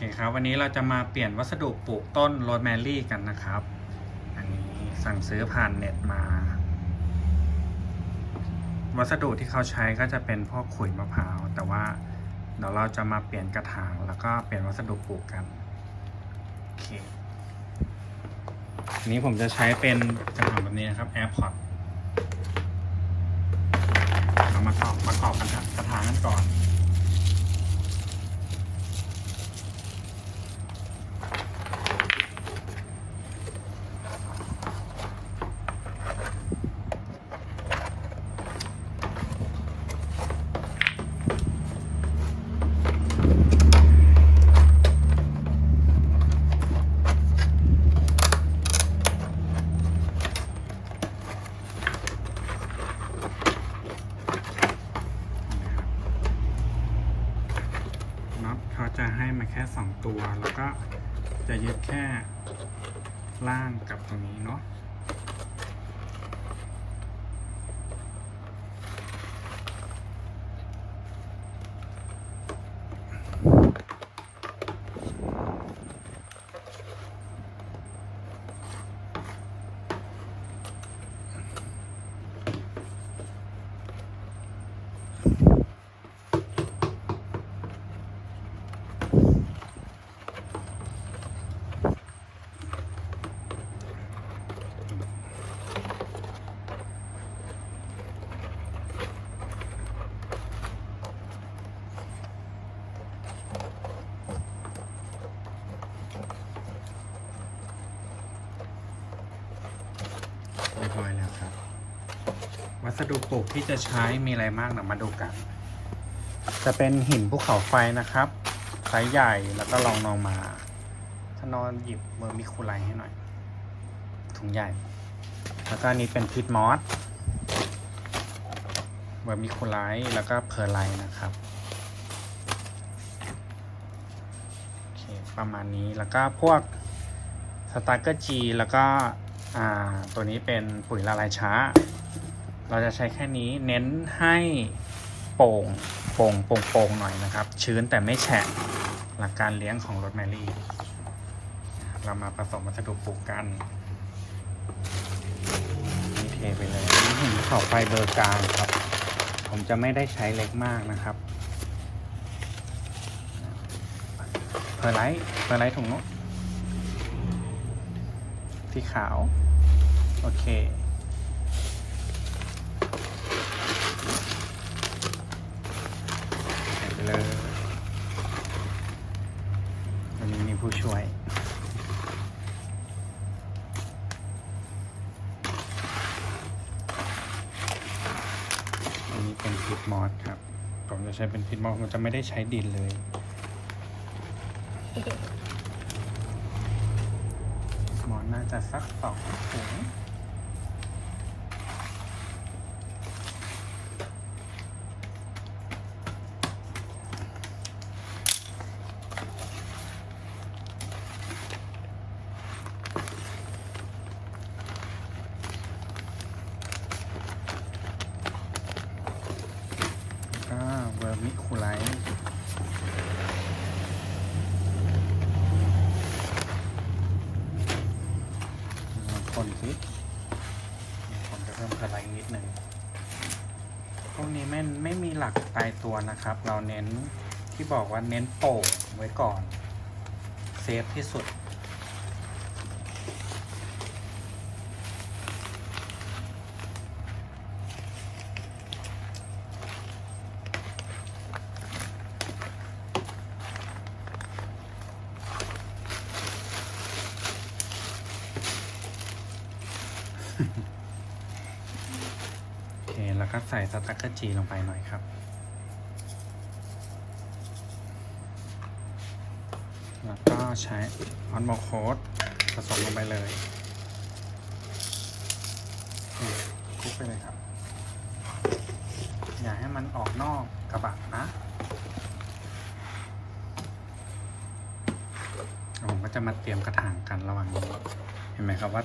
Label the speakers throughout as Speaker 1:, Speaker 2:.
Speaker 1: เคครับวันนี้เราจะมาเปลี่ยนวัสดุปลูกต้นโรสแมรี่กันนะครับ อันนี้สั่งซื้อผ่านเน็ตมา วัสดุที่เขาใช้ก็จะเป็นพวกขุยมะพร้าว แต่ว่าเดี๋ยวเราจะมาเปลี่ยนกระถางแล้วก็เปลี่ยนวัสดุปลูกกันโอเคอันนี้ผมจะใช้เป็นกระถางแบบนี้นะครับ AirPod เรามาต่อประกอบกันกระถางกันก่อน น็อตเขาจะให้มาแค่ 2 ตัว แล้วก็จะยึดแค่ล่าง ร้อยแล้วครับ วัสดุปลูกที่จะใช้มีอะไรมากเดี๋ยวมาดูกัน จะเป็นหินภูเขาไฟนะครับไซส์ใหญ่แล้วก็ลองนองมาถ้านอนหยิบเบอร์มิคูไลให้หน่อย ถุงใหญ่ แล้วก็อันนี้เป็นพิทมอสเบอร์มิคูไลแล้วก็เพอร์ไลนะครับประมาณนี้แล้วก็พวกสตาร์เกอร์จีแล้วก็ ตัวนี้เป็นปุ๋ยละลายช้า เราจะใช้แค่นี้เน้นให้โป่งโป่งโป่งโป่งหน่อยนะครับ ชื้นแต่ไม่แฉะหลักการเลี้ยงของรสแมรี่ เรามาผสมวัสดุปลูกกันนี่เทไปเลยนี่หินเข่าไฟเบอร์กลางครับ ผมจะไม่ได้ใช้เล็กมากนะครับเพอร์ไลท์เพอร์ไลท์ถุงนู้นีขาว โอเค ใส่ไปเลยวันนี้มีผู้ช่วยอันนี้เป็นพิทมอสครับ ผมจะใช้เป็นพิทมอสมันจะไม่ได้ใช้ดินเลย มอส น่าจะสักสองถุงก็เวอร์มิคูไลท์ลองคน สิผมจะเพิ่มพลังนิดหนึ่งพวกนี้ไม่ไม่มีหลักตายตัวนะครับ เราเน้นที่บอกว่าเน้นโป่งไว้ก่อน เซฟที่สุด แล้วก็ใส่สตั๊กเกอร์จีลงไปหน่อยครับ แล้วก็ใช้ออนโมโคดผสมลงไปเลยคลุกไปเลยครับ อย่าให้มันออกนอกกระบะนะผมก็จะมาเตรียมกระถางกันระหว่างนี้ เห็นไหมครับว่า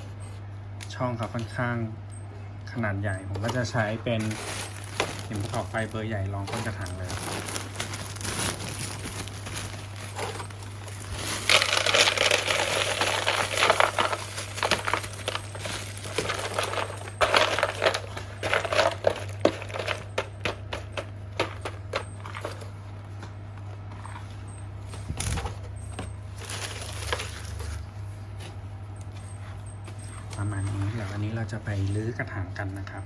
Speaker 1: ช่องเขาค่อนข้าง ขนาดใหญ่ ผมก็จะใช้เป็นหินภูเขาไฟเบอร์ใหญ่รองต้นกระถางเลย ประมาณนี้เดี๋ยววันนี้เรา จะไปรื้อกระถางกันนะครับ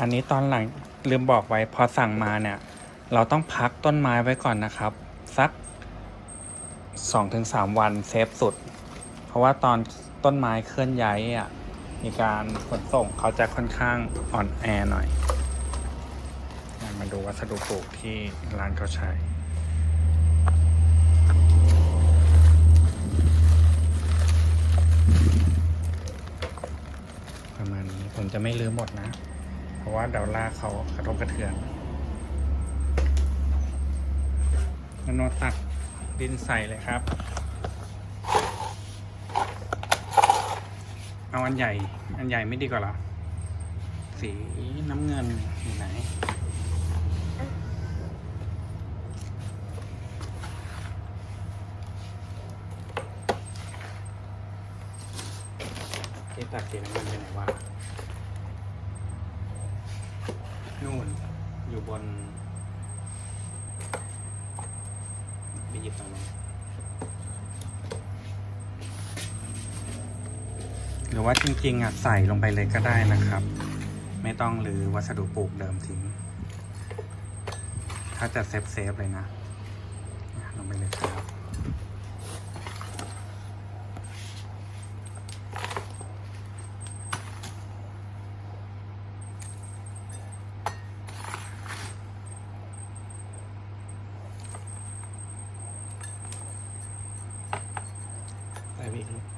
Speaker 1: อันนี้ตอนหลังลืมบอกไว้พอสั่งมาเนี่ย เราต้องพักต้นไม้ไว้ก่อนนะครับ สัก 2-3 วันเซฟสุด เพราะว่าตอนต้นไม้เคลื่อนย้ายอะมีการขนส่งเขาจะค่อนข้างอ่อนแอหน่อย มาดูวัสดุปลูกที่ร้านเขาใช้ประมาณนี้ผมจะไม่ลืมหมดนะ เพราะว่าดาล่ากเขากระทบกระเทือนนโนตัก ดินใส่เลยครับ เอาอันใหญ่ อันใหญ่ไม่ดีกว่าหรอ สีน้ำเงินอยู่ไหนที่ตักสีน้ำเงินไปไหนวะนู่นอยู่บนไป หยิบตรงนี้หรือว่าจริงๆอะใส่ลงไปเลยก็ได้นะครับ ไม่ต้องหรือวัสดุปลูกเดิมทิ้ง ถ้าจะเซฟเซฟเลยนะลงไปเลยครับ ใส่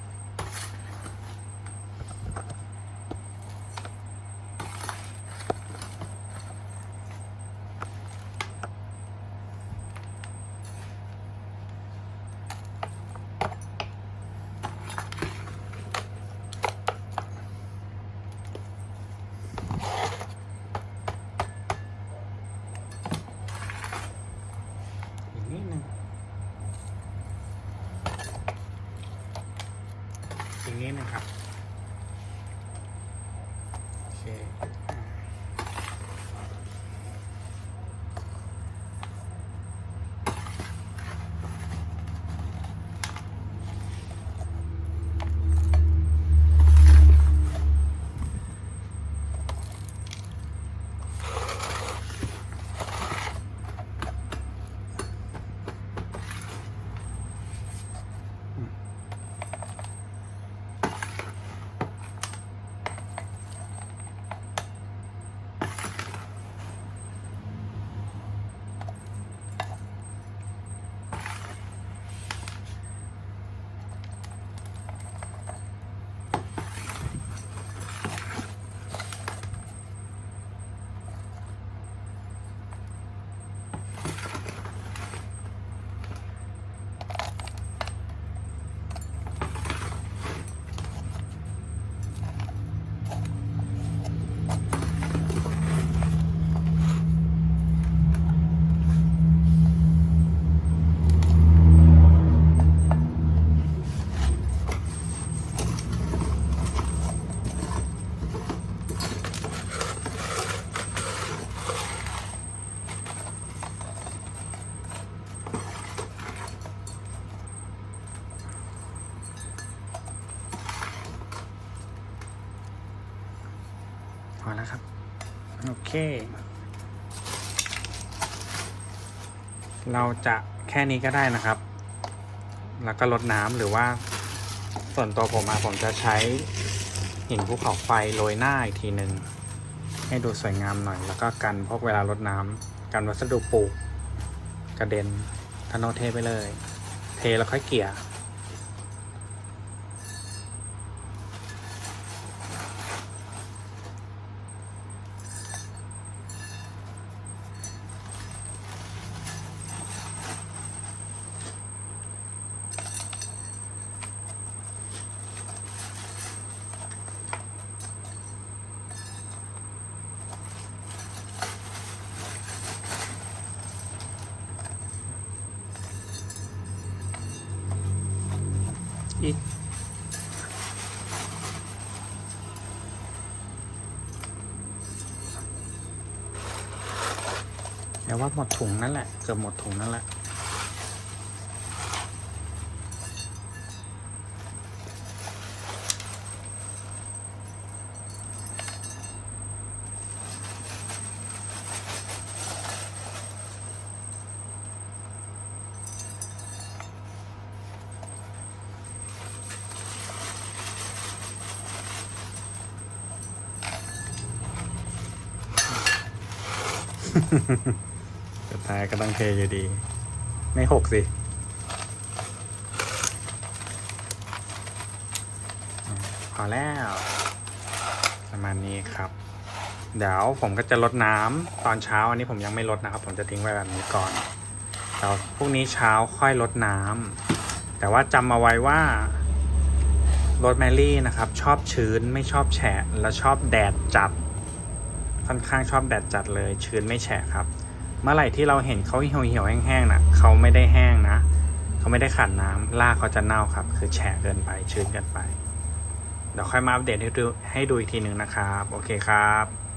Speaker 1: เค เราจะแค่นี้ก็ได้นะครับ แล้วก็ลดน้ำหรือว่า ส่วนตัวผมอะผมจะใช้หินภูเขาไฟโรยหน้าอีกทีหนึ่งให้ดูสวยงามหน่อย แล้วก็กันพวกเวลาลดน้ำกันวัสดุปลูกกระเด็นทนโนเทไปเลย เทแล้วค่อยเกลี่ย ว่าหมดถุงนั่นแหละ เกือบหมดถุงนั่นแหละ สุดท้ายก็ต้องเทอยู่ดี ไม่หกสิพอแล้ว ประมาณนี้ครับ เดี๋ยวผมก็จะลดน้ำตอนเช้าอันนี้ผมยังไม่ลดนะครับ ผมจะทิ้งไว้แบบนี้ก่อนแล้วพรุ่งนี้เช้าค่อยลดน้ำแต่ว่าจำมาไว้ว่าโรสแมรี่นะครับ ชอบชื้นไม่ชอบแฉะ และชอบแดดจัด ค่อนข้างชอบแดดจัดเลยชื้นไม่แฉะครับ เมื่อไหร่ที่เราเห็นเขาเหี่ยวเหี่ยวๆแห้งๆนะเขาไม่ได้แห้งนะเขาไม่ได้ขัดน้ำรากเขาจะเน่าครับ คือแฉะเกินไปชื้นเกินไป เดี๋ยวค่อยมาอัปเดตให้ดูให้ดูอีกทีหนึ่งนะครับ โอเคครับ